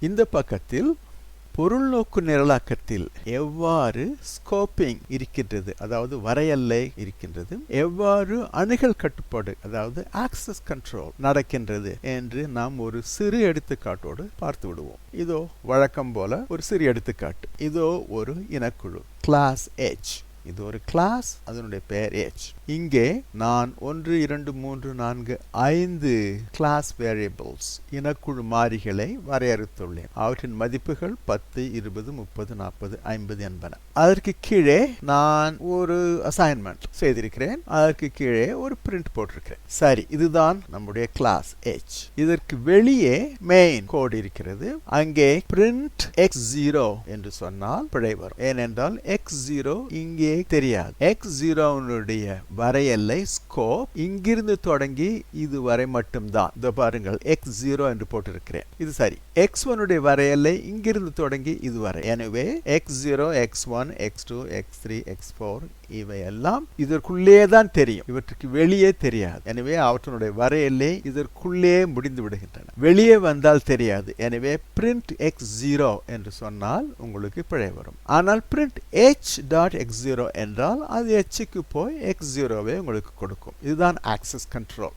இந்த பக்கத்தில் பொருள் நோக்கு நிரலாக்கத்தில் எவ்வாறு ஸ்கோப்பிங் இருக்கின்றது அதாவது வரையல்லை இருக்கின்றது எவ்வாறு அணுகல் கட்டுப்பாடு அதாவது ஆக்சஸ் கண்ட்ரோல் நடக்கின்றது என்று நாம் ஒரு சிறு எடுத்துக்காட்டோடு பார்த்து விடுவோம். இதோ வழக்கம் போல ஒரு சிறு எடுத்துக்காட்டு. இதோ ஒரு இனக்குழு. கிளாஸ் எச் இது ஒரு கிளாஸ் அதனுடைய பெயர் ஏஜ் இங்கே நான் ஒன்று இரண்டு மூன்று நான்கு ஐந்து கிளாஸ் வேரியபிள்ஸ் இனக்குழு மாறிகளை வரையறுத்துள்ளேன். அவற்றின் மதிப்புகள் பத்து இருபது முப்பது நாற்பது ஐம்பது என்பன. அதற்கு கீழே நான் ஒரு அசைன்மெண்ட் செய்திருக்கிறேன். அதற்கு கீழே ஒரு பிரிண்ட் போட்டிருக்கிறேன். சரி இதுதான் நம்முடைய கிளாஸ் ஏஜ் இதற்கு வெளியே மெயின் கோடு இருக்கிறது. அங்கே பிரிண்ட் எக்ஸ் ஜீரோ என்று சொன்னால் பிழை வரும். ஏனென்றால் எக்ஸ் ஜீரோ இங்கே தெரியாது. எக்ஸ் ஜீரோனுடைய வரையல்லை ஸ்கோப் இங்கிருந்து தொடங்கி இது வரை மட்டும்தான். இதோ பாருங்கள் எக்ஸ் ஜீரோ என்று போட்டிருக்கிறேன். இது சரி. எக்ஸ் ஒனுடைய வரையல்லை இங்கிருந்து தொடங்கி இது வரை எனவே X zero X one X two X three X four இவையெல்லாம் இதற்குள்ளே தான் தெரியும். இவற்றுக்கு வெளியே தெரியாது. எனவே அவற்றினுடைய வரையல்லை இதற்குள்ளே முடிந்து விடுகின்றன. வெளியே வந்தால் தெரியாது. எனவே பிரிண்ட் எக்ஸ் ஜீரோ என்று சொன்னால் உங்களுக்கு பிழை வரும். ஆனால் print H dot X zero என்றால் அது எச்சுக்கு போய் எக்ஸ் ஜீரோவை உங்களுக்கு கொடுக்கும். இதுதான் ஆக்சஸ் கண்ட்ரோல்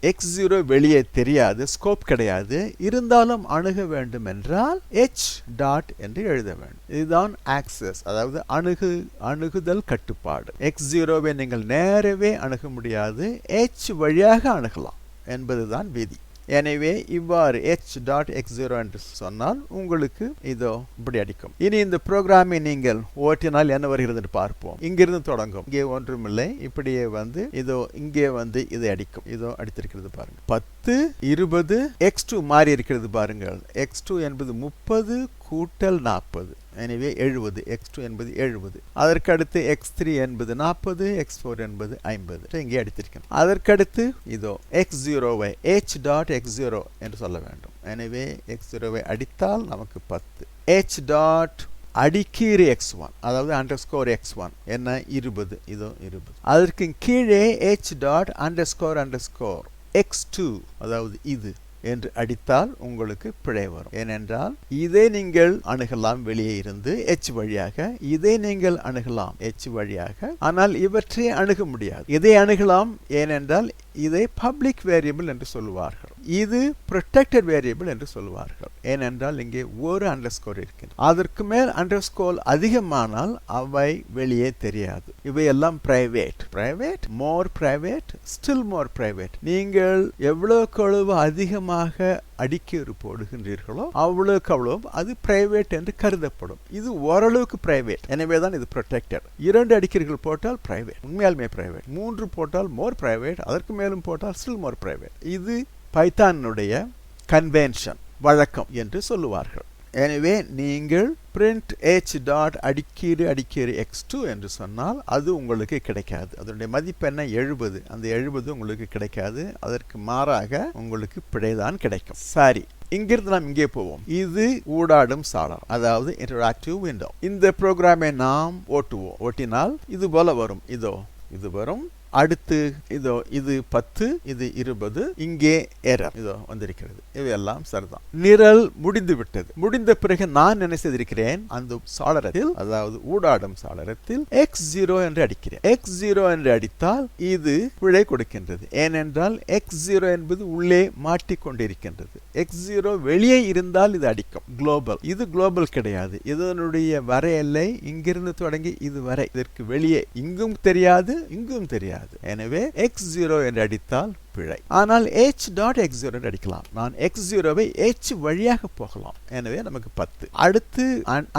எக்ஸ் ஜீரோ வெளியே தெரியாது ஸ்கோப் கிடையாது. இருந்தாலும் அணுக வேண்டும் என்றால் எச் டாட் என்று எழுத வேண்டும். இதுதான் ஆக்சஸ் அதாவது அணுகு அணுகுதல் கட்டுப்பாடு. எக்ஸ் ஜீரோவை நீங்கள் நேரவே அணுக முடியாது. எச் வழியாக அணுகலாம் என்பதுதான் விதி. எனவே இவ்வாறு h டாட் எக்ஸ் ஜீரோ என்று சொன்னால் உங்களுக்கு இதோ இப்படி அடிக்கும். இனி இந்த ப்ரோக்ராமை நீங்கள் ஓட்டினால் என்ன வருகிறது என்று பார்ப்போம். இங்கிருந்து தொடங்கும். இங்கே ஒன்றுமில்லை. இப்படியே வந்து இதோ இங்கே வந்து இதை அடிக்கும். இதோ அடித்திருக்கிறது பாருங்க பத்து இருபது எக்ஸ் டூ மாறி இருக்கிறது பாருங்கள். எக்ஸ் டூ என்பது முப்பது கூட்டல் நாற்பது. எனவே எழுபது. எக்ஸ் டூ என்பது எழுபது. அதற்கடுத்து எக்ஸ் த்ரீ என்பது நாற்பது எக்ஸ் ஃபோர் என்பது ஐம்பது. இங்கே அடித்திருக்கேன். அதற்கடுத்து இதோ எக்ஸ் ஜீரோவை ஹெச் டாட் எக்ஸ் ஜீரோ என்று சொல்ல வேண்டும். எனவே எக்ஸ் ஜீரோவை அடித்தால் நமக்கு பத்து. ஹெச் டாட் அடிக்கீறு எக்ஸ் ஒன் அதாவது அண்டர் ஸ்கோர் எக்ஸ் ஒன் என்ன? இருபது. இதோ இருபது. அதற்கு கீழே H dot underscore underscore X two அதாவது இது. என்று அடித்தால் உங்களுக்கு பிழை வரும். ஏனென்றால் இதை நீங்கள் அணுகலாம் வெளியே இருந்து எச் வழியாக இதை நீங்கள் அணுகலாம் எச் வழியாக. ஆனால் இவற்றை அணுக முடியாது. இதை அணுகலாம் ஏனென்றால் இதை பப்ளிக் வேரியபிள் என்று சொல்லுவார்கள். இது ப்ரொடெக்டட் வேரியபிள் என்று சொல்லுவார்கள். ஏனென்றால் இங்கே ஒரு அண்டர் ஸ்கோர் இருக்கின்றது. அதற்கு மேல் அண்டர் ஸ்கோர் அதிகமானால் அவை வெளியே தெரியாது. இவையெல்லாம் private private more private still more private நீங்கள் எவ்வளவுக்கு எவ்வளவு அதிகமாக அடிக்கீறு போடுகின்றீர்களோ அவ்வளவுக்கு அவ்வளவு அது பிரைவேட் என்று கருதப்படும். இது ஓரளவுக்கு பிரைவேட் எனவே தான் இது ப்ரொடெக்டட் இரண்டு அடிக்கீர்கள் போட்டால் பிரைவேட் உண்மையாலுமே பிரைவேட் மூன்று போட்டால் மோர் பிரைவேட் அதற்கு மேலும் போட்டால் ஸ்டில் மோர் பிரைவேட் இது பைத்தானுடைய கன்வென்ஷன் வழக்கம் என்று சொல்லுவார்கள். எனவே நீங்கள் பிரிண்ட் ஹெச் டாட் அடிக்கீடு அடிக்கீடு எக்ஸ் டூ என்று சொன்னால் அது உங்களுக்கு கிடைக்காது. அதனுடைய மதிப்பு என்ன? எழுபது. அந்த எழுபது உங்களுக்கு கிடைக்காது. அதற்கு மாறாக உங்களுக்கு பிழைதான் கிடைக்கும். சரி. இங்கிருந்து நாம் இங்கே போவோம். இது ஊடாடும் சாளர் அதாவது இன்டராக்டிவ் விண்டோ இந்த ப்ரோக்ராமை நாம் ஓட்டுவோம். ஓட்டினால் இது போல வரும். இதோ இது வரும். அடுத்து இதோ இது பத்து இது இருபது இங்கே எரர். இதோ வந்திருக்கிறது. இவையெல்லாம் சரிதான். நிரல் முடிந்து விட்டது முடிந்த பிறகு நான் என்ன செய்திருக்கிறேன்? அந்த சாளரத்தில் அதாவது ஊடாடும் சாளரத்தில் எக்ஸ் ஜீரோ என்று அடிக்கிறேன். எக்ஸ் ஜீரோ என்று அடித்தால் இது பிழை கொடுக்கின்றது. ஏனென்றால் எக்ஸ் ஜீரோ என்பது உள்ளே மாட்டிக்கொண்டிருக்கின்றது. எக்ஸ் ஜீரோ வெளியே இருந்தால் இது அடிக்கும். குளோபல் இது குளோபல் கிடையாது. இதனுடைய வரையல்லை இங்கிருந்து தொடங்கி இது வரை. இதற்கு வெளியே. இங்கும் தெரியாது இங்கும் தெரியாது. எனவே எக்ஸ் ஜீரோ என்று அடித்தால் பிழை. ஆனால் ஹெச் டாட் எக்ஸ் ஜீரோ அடிக்கலாம். நான் எக்ஸ் ஜீரோவை ஹெச் வழியாக போகலாம். எனவே நமக்கு பத்து. அடுத்து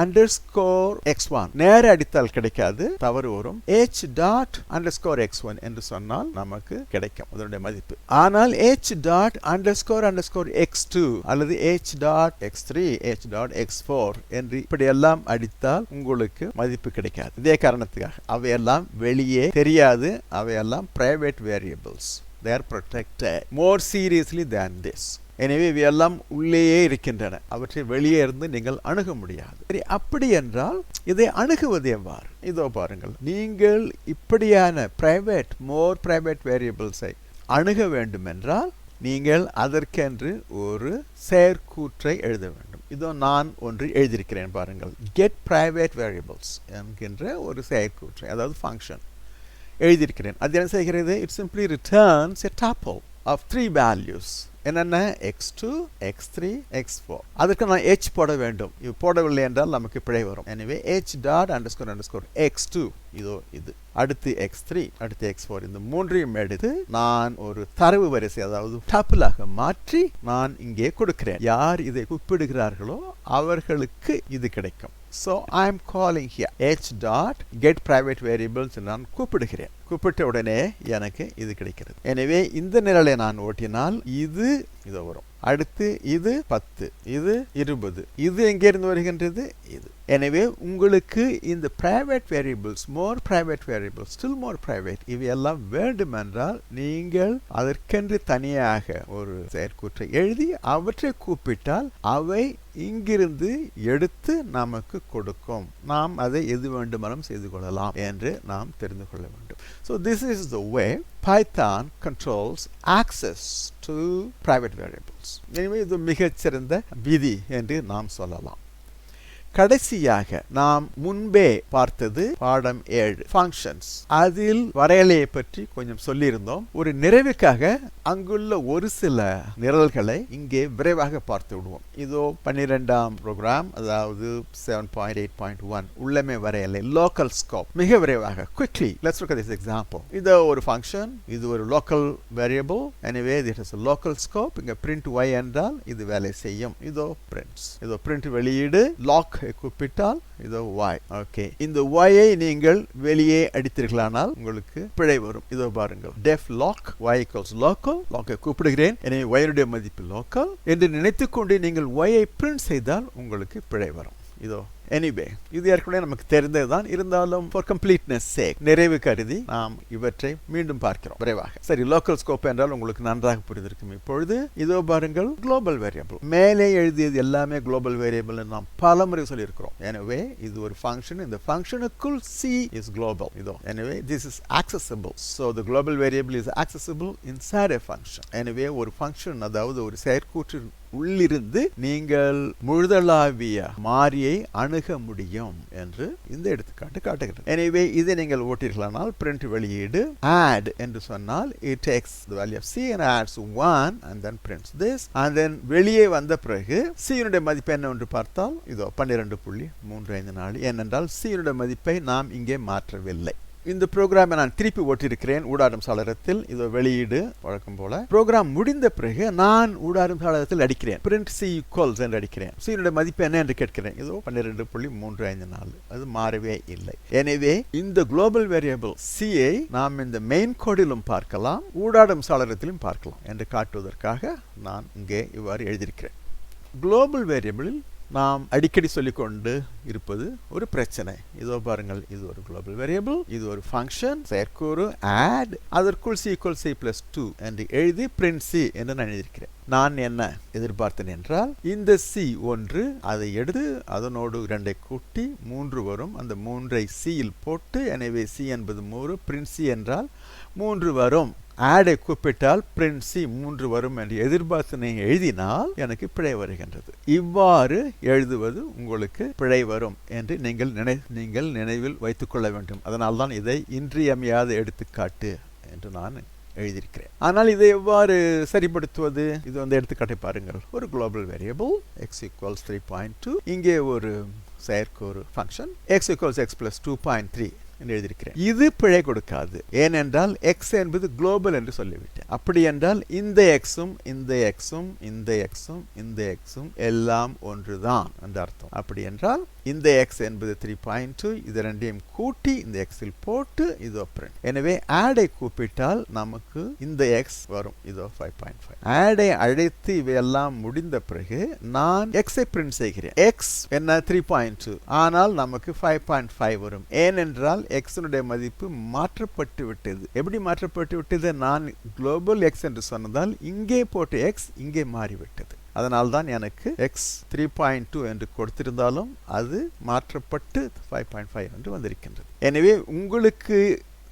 அண்டர் ஸ்கோர் எக்ஸ் ஒன் நேர அடித்தால் கிடைக்காது. தவறு வரும். H dot underscore X one என்று சொன்னால் நமக்கு கிடைக்கும். அதனுடைய மதிப்பு. ஆனால் H dot underscore underscore X two அல்லது H dot X three H dot X four என்று இப்படியெல்லாம் அடித்தால் உங்களுக்கு மதிப்பு கிடைக்காது. இதே காரணத்துக்காக. அவையெல்லாம் வெளியே தெரியாது. அவையெல்லாம் private variables are protected more seriously than this. எனவே இவையெல்லாம் உள்ளேயே இருக்கின்றன. அவற்றை வெளியே இருந்து நீங்கள் அணுக முடியாது. சரி அப்படி என்றால் இதை அணுகுவது எவ்வாறு? இதோ பாருங்கள். நீங்கள் இப்படியான பிரைவேட் மோர் பிரைவேட் வேரியபிள்ஸை அணுக வேண்டும் என்றால் நீங்கள் அதற்கென்று ஒரு செயற்கூற்றை எழுத வேண்டும். இதோ நான் ஒன்று எழுதியிருக்கிறேன் பாருங்கள். கெட் பிரைவேட் வேரியபிள்ஸ் என்கின்ற ஒரு செயற்கூற்றை அதாவது ஃபங்க்ஷன் எழுதியிருக்கிறேன் அது என்ன செய்கிறது it simply returns a tuple of three values என்னென்ன X two X three X four அதற்கு நான் ஹெச் போட வேண்டும் இது போடவில்லை என்றால் நமக்கு பிழை வரும் எனவே H dot underscore underscore X two இதோ இது அடுத்து எக்ஸ் த்ரீ அடுத்து எக்ஸ் ஃபோர் இந்த மூன்றையும் எடுத்து நான் ஒரு தரவு வரிசை அதாவது டபுளாக மாற்றி நான் இங்கே கொடுக்கிறேன். யார் இதை கூப்பிடுகிறார்களோ அவர்களுக்கு இது கிடைக்கும். So I'm calling here H dot get private variables நான் கூப்பிடுகிறேன். கூப்பிட்ட உடனே எனக்கு இது கிடைக்கிறது. எனவே இந்த நிரலை நான் ஓட்டினால் இது இது வரும். அடுத்து இது பத்து இது இருபது. இது எங்கேருந்து வருகின்றது? இது. எனவே உங்களுக்கு இந்த private variables more private variables still more private இவையெல்லாம் வேண்டுமென்றால் நீங்கள் அதற்கென்று தனியாக ஒரு செயற்கூற்றை எழுதி அவற்றை கூப்பிட்டால் அவை இங்கிருந்து எடுத்து நமக்கு கொடுக்கும். நாம் அதை எது வேண்டுமானும் செய்து கொள்ளலாம் என்று நாம் தெரிந்து கொள்ள வேண்டும். So this is the way Python controls access to private variables. எனவே இது மிகச்சிறந்த விதி என்று நாம் சொல்லலாம் கடைசியாக நாம் முன்பே பார்த்தது பாடம் ஏழு ஃபங்க்ஷன்ஸ் அதில் வரையலையை பற்றி கொஞ்சம் சொல்லியிருந்தோம். ஒரு நிறைவுக்காக அங்குள்ள ஒரு சில நிரல்களை இங்கே விரைவாக பார்த்து விடுவோம். இதோ பன்னிரெண்டாம் ப்ரோக்ராம் அதாவது seven point eight point one உள்ளமே வரையலை லோக்கல் ஸ்கோப் மிக விரைவாக quickly let's look this example இது ஒரு ஃபங்க்ஷன் இது ஒரு லோக்கல் வேரியபிள் எனவே திட் இஸ் லோக்கல் ஸ்கோப் இங்கே பிரிண்ட் ஒய் என்றால் இது வேலை செய்யும். இதோ பிரிண்ட்ஸ் இதோ பிரிண்ட் வெளியீடு லாக் கூப்பிட்டால் இதோ வாய் ஓகே இந்த வாயை நீங்கள் வெளியே அடித்தீர்களானால் உங்களுக்கு பிழை வரும். இதோ பாருங்கள். Def loc Y equals local லாக்கை கூப்பிடுகிறேன். எனவே ஒயருடைய மதிப்பு லோக்கல் என்று நினைத்துக்கொண்டு நீங்கள் ஒயை பிரிண்ட் செய்தால் உங்களுக்கு பிழை வரும். இதோ எனிவே இது ஏற்கனவே நமக்கு தெரிந்ததுதான். இருந்தாலும் ஃபார் கம்ப்ளீட்னஸ் சேக் நிறைவு கருதி நாம் இவற்றை மீண்டும் பார்க்கிறோம். விரைவாக. சரி லோக்கல் ஸ்கோப் என்றால் உங்களுக்கு நன்றாக புரிந்திருக்கும் இப்பொழுது. இதோ பாருங்கள் குளோபல் வேரியபிள் மேலே எழுதியது எல்லாமே குளோபல் வேரியபிள் நாம் பல முறை சொல்லியிருக்கிறோம். எனவே இது ஒரு ஃபங்க்ஷன் இந்த ஃபங்க்ஷனுக்குள் சி இஸ் குளோபல் இதோ எனவே this is accessible so the global variable is accessible inside a function எனவே ஒரு ஃபங்க்ஷன் அதாவது ஒரு செயற்கூற்று உள்ளிருந்து நீங்கள் முழுதளாவிய மாறியை அணுக முடியும் என்று இந்த எடுத்துக்காட்டு காட்டுகிறது. எனவே இதை நீங்கள் ஓட்டீர்களானால் பிரிண்ட் வெளியீடு ஆட் என்று சொன்னால் it takes the value of C and adds 1 and then prints this and then வெளியே வந்த பிறகு c மதிப்பு என்ன என்று பார்த்தால் இதோ பன்னிரண்டு புள்ளி மூன்று ஐந்து நாலு. ஏனென்றால் c மதிப்பை நாம் இங்கே மாற்றவில்லை. இந்த ப்ரோக்ராமை நான் திருப்பி ஓட்டியிருக்கிறேன். ஊடாடும் சாளரத்தில் இதோ வெளியீடு வழக்கம் போல. ப்ரோக்ராம் முடிந்த பிறகு நான் ஊடாடும் சாளரத்தில் அடிக்கிறேன். பிரிண்ட் சி ஈக்குவல்ஸ் என்று அடிக்கிறேன். சியினுடைய மதிப்பு என்ன என்று கேட்கிறேன். இதோ பன்னிரெண்டு புள்ளி மூன்று ஐந்து நாலு. அது மாறவே இல்லை. எனவே இந்த குளோபல் வேரியபிள் சியை நாம் இந்த மெயின் கோடிலும் பார்க்கலாம் ஊடாடும் சாளரத்திலும் பார்க்கலாம் என்று காட்டுவதற்காக நான் இங்கே இவ்வாறு எழுதியிருக்கிறேன். குளோபல் வேரியபிளில் நாம் அடிக்கடி சொல்லிக்கொண்டு இருப்பது ஒரு பிரச்சனை. இதோ பாருங்கள் இது ஒரு குளோபல் வேரியபிள் இது ஒரு ஃபங்க்ஷன் செயற்கூறு ஆட் அதற்குள் C equal C plus two என்று எழுதி பிரிண்ட் சி என்று நான் எழுதியிருக்கிறேன். நான் என்ன எதிர்பார்த்தேன் என்றால் இந்த சி ஒன்று அதை எடுத்து அதனோடு இரண்டை கூட்டி மூன்று வரும். அந்த மூன்றை சியில் போட்டு எனவே சி என்பது மூன்று பிரிண்ட் சி என்றால் மூன்று வரும். ஆடை கூப்பிட்டால் பிரிண்ட் சி மூன்று வரும் என்று எதிர்பார்த்தனை எழுதினால் எனக்கு பிழை வருகின்றது. இவ்வாறு எழுதுவது உங்களுக்கு பிழை வரும் என்று நீங்கள் நினை நீங்கள் நினைவில் வைத்துக்கொள்ள வேண்டும். அதனால் தான் இதை இன்றியமையாத எடுத்துக்காட்டு என்று நான் எழுதியிருக்கிறேன். ஆனால் இதை எவ்வாறு சரிப்படுத்துவது? இது வந்து எடுத்துக்காட்டை பாருங்கள். ஒரு global variable X equals three point two இங்கே ஒரு செயற்கூறு function X equals X plus two point three என்று எழுதியிருக்கிறேன். இது பிழை கொடுக்காது. ஏனென்றால் எக்ஸ் என்பது குளோபல் என்று சொல்லிவிட்டேன் அப்படி என்றால் இந்த எக்ஸும் இந்த எக்ஸும் இந்த எக்ஸும் இந்த எக்ஸும் எல்லாம் ஒன்றுதான் என்று அர்த்தம். அப்படி என்றால் இந்த எக்ஸ் என்பது த்ரீ பாயிண்ட் டூ இது ரெண்டையும் கூட்டி இந்த எக்ஸில் போட்டு இதோ பிரிண்ட் எனவே ஆடை கூப்பிட்டால் நமக்கு இந்த எக்ஸ் வரும். இதோ ஃபைவ் பாயிண்ட் ஃபைவ் ஆடை அழைத்து இவையெல்லாம் முடிந்த பிறகு நான் எக்ஸை பிரிண்ட் செய்கிறேன். எக்ஸ் என்ன த்ரீ பாயிண்ட் டூ ஆனால் நமக்கு ஃபைவ் பாயிண்ட் ஃபைவ் வரும். ஏனென்றால் எக்ஸனுடைய மதிப்பு மாற்றப்பட்டு விட்டது. எப்படி மாற்றப்பட்டு விட்டது? நான் குளோபல் எக்ஸ் என்று சொன்னதால் இங்கே போட்ட எக்ஸ் இங்கே மாறிவிட்டது. அதனால் தான் எனக்கு எக்ஸ் த்ரீ பாயிண்ட் டூ என்று கொடுத்திருந்தாலும் அது மாற்றப்பட்டு ஃபைவ் பாயிண்ட் ஃபைவ் என்று வந்திருக்கின்றது. எனவே உங்களுக்கு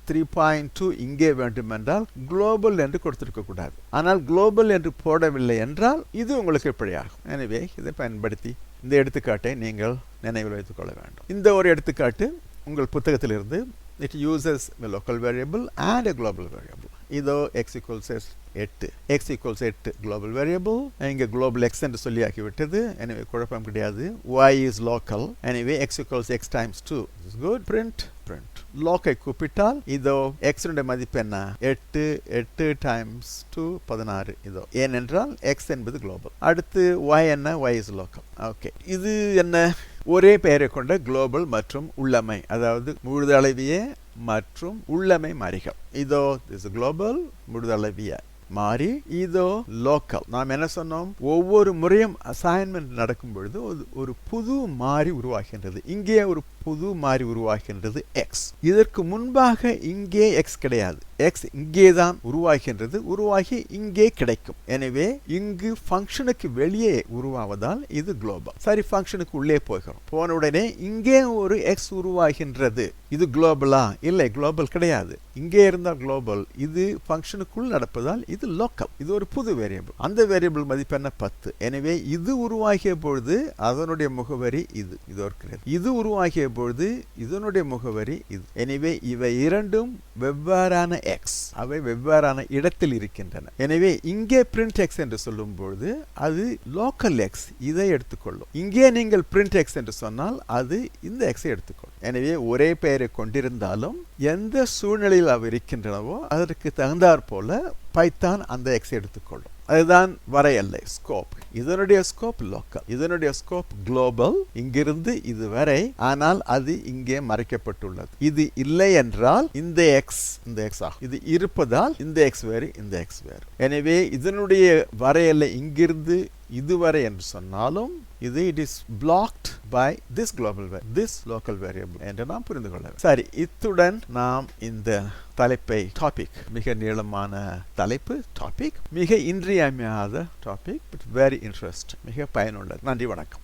த்ரீ பாயிண்ட் டூ இங்கே வேண்டுமென்றால் குளோபல் என்று கொடுத்திருக்கக்கூடாது ஆனால் குளோபல் என்று போடவில்லை என்றால் இது உங்களுக்கு பிழையாகும் எனவே இதை பயன்படுத்தி இந்த எடுத்துக்காட்டை நீங்கள் நினைவில் வைத்துக் கொள்ள வேண்டும். இந்த ஒரு எடுத்துக்காட்டு உங்கள் புத்தகத்திலிருந்து it uses local variable and a global variable இதோ எக்ஸ் ஈக்குவல்ஸ் எட்டு எக்ஸ் ஈக்குவல்ஸ் எட்டு குளோபல் வேரியபிள் இங்கே குளோபல் எக்ஸ் என்று சொல்லி ஆக்கிவிட்டது எனவே குழப்பம் கிடையாது. Y இஸ் லோக்கல் எனவே X equals X times two is good print print லோக்கை கூப்பிட்டால் இதோ எக்ஸனுடைய மதிப்பு என்ன? எட்டு எட்டு டைம்ஸ் டூ பதினாறு. இதோ ஏனென்றால் எக்ஸ் என்பது குளோபல் அடுத்து ஒய் என்ன? ஒய் இஸ் லோக்கல் ஓகே இது என்ன? ஒரே பெயரை கொண்ட குளோபல் மற்றும் உள்ளமை. அதாவது முழுதளவிய மற்றும் உள்ளமை மாறிகள். இதோ இஸ் குளோபல் முழுதளவிய. மாறி இதோ லோக்கல் நாம் என்ன சொன்னோம்? ஒவ்வொரு முறையும் அசைன்மெண்ட் நடக்கும் பொழுது ஒரு புது மாறி உருவாகின்றது. இங்கே ஒரு புது மாறி உருவாகின்றது எக்ஸ் இதற்கு முன்பாக இங்கே எக்ஸ் கிடையாது. எக்ஸ் இங்கே தான் உருவாகின்றது உருவாகி இங்கே கிடைக்கும். எனவே இங்கு ஃபங்க்ஷனுக்கு வெளியே உருவாவதால் இது குளோபல் சரி ஃபங்க்ஷனுக்கு உள்ளே போகிறோம். போன உடனே இங்கே ஒரு எக்ஸ் உருவாகின்றது. இது குளோபலா இல்லை குளோபல் கிடையாது. இங்கே இருந்தால் குளோபல் இது ஃபங்க்ஷனுக்குள் நடப்பதால் இது லோக்கல் இது ஒரு புது வேரியபிள் அந்த வேரியபிள் மதிப்பு என்ன? பத்து. எனவே இது உருவாகிய பொழுது அதனுடைய முகவரி இது. இது இருக்கிறது இது உருவாகிய பொழுது இதனுடைய முகவரி இது. எனவே இவை இரண்டும் வெவ்வேறான எக்ஸ் அவை வெவ்வேறான இடத்தில் இருக்கின்றன. எனவே இங்கே பிரிண்ட் எக்ஸ் என்று சொல்லும் பொழுது அது லோக்கல் எக்ஸ் இதை எடுத்துக்கொள்ளும். இங்கே நீங்கள் பிரிண்ட் எக்ஸ் என்று சொன்னால் அது இந்த எக்ஸை எடுத்துக்கொள்ளும். எனவே ஒரே பெயரை கொண்டிருந்தாலும் எந்த சூழ்நிலையில் அவை இருக்கின்றனவோ அதற்கு தகுந்தாற் போல பைத்தான் அந்த எக்ஸை எடுத்துக்கொள்ளும். அதுதான் வரையல்லை ஸ்கோப் இதனுடைய ஸ்கோப் லோக்கல் இதனுடைய ஸ்கோப் குளோபல் இங்கிருந்து இது வரை ஆனால் அது இங்கே மறைக்கப்பட்டுள்ளது. இது இல்லை என்றால் இந்த எக்ஸ் இந்த எக்ஸ் ஆகும். இது இருப்பதால் இந்த எக்ஸ் வேறு இந்த எக்ஸ் வேறு. எனவே இதனுடைய வரையலை இங்கிருந்து இதுவரை என்று சொன்னாலும் இது it is blocked by this global this local variable என்று நாம் புரிந்து கொள்ள சரி இத்துடன் நாம் இந்த தலைப்பை டாபிக் மிக நீளமான தலைப்பு டாபிக் மிக இன்றியமையாத டாபிக் பட் வெரி இன்ட்ரெஸ்ட் மிக பயனுள்ளது. நன்றி வணக்கம்.